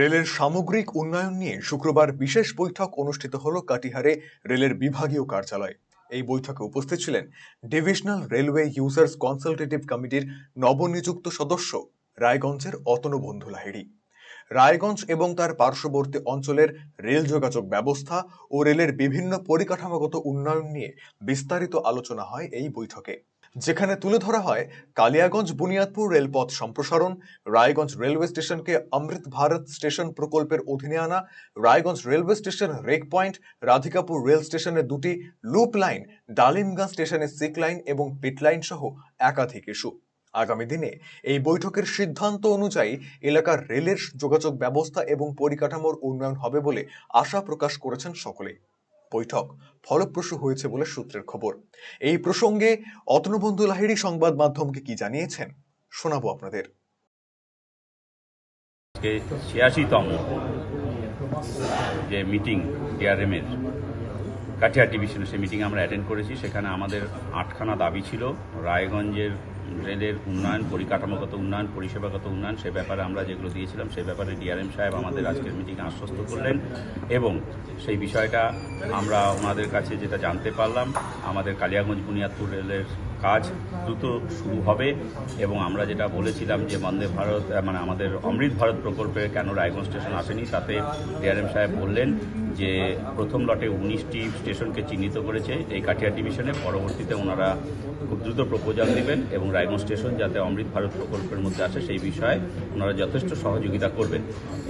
রেলের সামগ্রিক উন্নয়ন নিয়ে শুক্রবার বিশেষ বৈঠক অনুষ্ঠিত হল কাটিহারে রেলের বিভাগীয় কার্যালয়। এই বৈঠকে উপস্থিত ছিলেন ডিভিশনাল রেলওয়ে ইউজার্স কনসালটেটিভ কমিটির নবনিযুক্ত সদস্য রায়গঞ্জের অতনু বন্ধু লাহিড়ী। রায়গঞ্জ এবং তার পার্শ্ববর্তী অঞ্চলের রেল যোগাযোগ ব্যবস্থা ও রেলের বিভিন্ন পরিকাঠামোগত উন্নয়ন নিয়ে বিস্তারিত আলোচনা হয় এই বৈঠকে। যেখানে তুলে ধরা হয় কালিয়াগঞ্জ বুনিয়াদপুর রেলপথ সম্প্রসারণ, রায়গঞ্জ রেলওয়ে স্টেশনকে অমৃত ভারত স্টেশন প্রকল্পের অধীনে আনা, Raiganj railway station rake point, Radhikapur rail স্টেশনের দুটি লুপ লাইন ডালিমগঞ্জ স্টেশনের সিক লাইন এবং পিট লাইন সহ একাধিক ইস্যু। আগামী দিনে এই বৈঠকের সিদ্ধান্ত অনুযায়ী এলাকার রেলের যোগাযোগ ব্যবস্থা এবং পরিকাঠামোর উন্নয়ন হবে বলে আশা প্রকাশ করেছেন সকলেই। বৈঠক ফলপ্রসূ হয়েছে বলে সূত্রের খবর। এই প্রসঙ্গে অতনুবন্ধু লাহিড়ী সংবাদ মাধ্যমকে কি জানিয়েছেন শোনাবো আপনাদের। ছিয়াশিতম যে মিটিং ডিআরএমের কাঠিয়ার ডিভিশনে সেই মিটিং আমরা অ্যাটেন্ড করেছি। সেখানে আমাদের আটখানা দাবি ছিল, রায়গঞ্জের রেলের উন্নয়ন, পরিকাঠামোগত উন্নয়ন, পরিষেবাগত উন্নয়ন, সে ব্যাপারে আমরা যেগুলো দিয়েছিলাম, সে ব্যাপারে ডিআরএম সাহেব আমাদের আজকের মিটিংয়ে আশ্বস্ত করলেন এবং সেই বিষয়টা আমরা ওনাদের কাছে যেটা জানতে পারলাম, আমাদের কালিয়াগঞ্জ বুনিয়াদপুর রেলের কাজ দ্রুত শুরু হবে এবং আমরা যেটা বলেছিলাম যে বন্দে ভারত মানে আমাদের অমৃত ভারত প্রকল্পে কেন রায়গঞ্জ স্টেশন আসেনি, তাতে ডিআরএম সাহেব বললেন যে প্রথম লটে উনিশটি স্টেশনকে চিহ্নিত করেছে এই কাঠিয়ার ডিভিশনে, পরবর্তীতে ওনারা খুব দ্রুত প্রপোজাল দিবেন এবং রায়গঞ্জ স্টেশন যাতে অমৃত ভারত প্রকল্পের মধ্যে আসে সেই বিষয়ে ওনারা যথেষ্ট সহযোগিতা করবেন।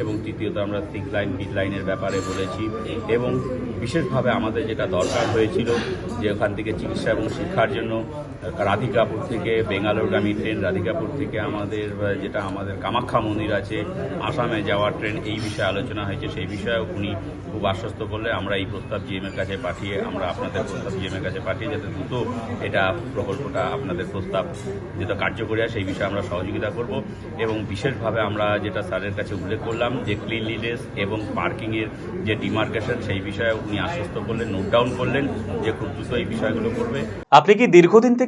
এবং তৃতীয়ত আমরা থিক লাইন, বিট লাইনের ব্যাপারে বলেছি এবং বিশেষভাবে আমাদের যেটা দরকার হয়েছিল যে ওখান থেকে চিকিৎসা এবং শিক্ষার জন্য রাধিকাপুর থেকে, বেঙ্গালোরগামী ট্রেন রাধিকাপুর থেকে আমাদের যেটা আমাদের কামাখ্যা মন্দির আছে, আসামে যাওয়ার ট্রেন, এই বিষয়ে আলোচনা হয়েছে, সেই বিষয়েও উনি খুব আশ্বস্ত করলে আমরা এই প্রস্তাব জিএমের কাছে পাঠিয়ে, আমরা আপনাদের প্রস্তাব জিএমের কাছে পাঠিয়ে যাতে দ্রুত এটা প্রকল্পটা আপনাদের প্রস্তাব যেটা কার্যকরী হয়, সেই বিষয়ে আমরা সহযোগিতা করব। এবং বিশেষভাবে আমরা যেটা স্যারের কাছে উল্লেখ করলাম, যে ক্লিনলিনেস এবং পার্কিংয়ের যে ডিমার্কেশন সেই বিষয়ে উনি আশ্বস্ত করলেন নোট ডাউন করলেন যে খুব দ্রুত এই বিষয়গুলো করবে। আপনি কি দীর্ঘদিন থেকে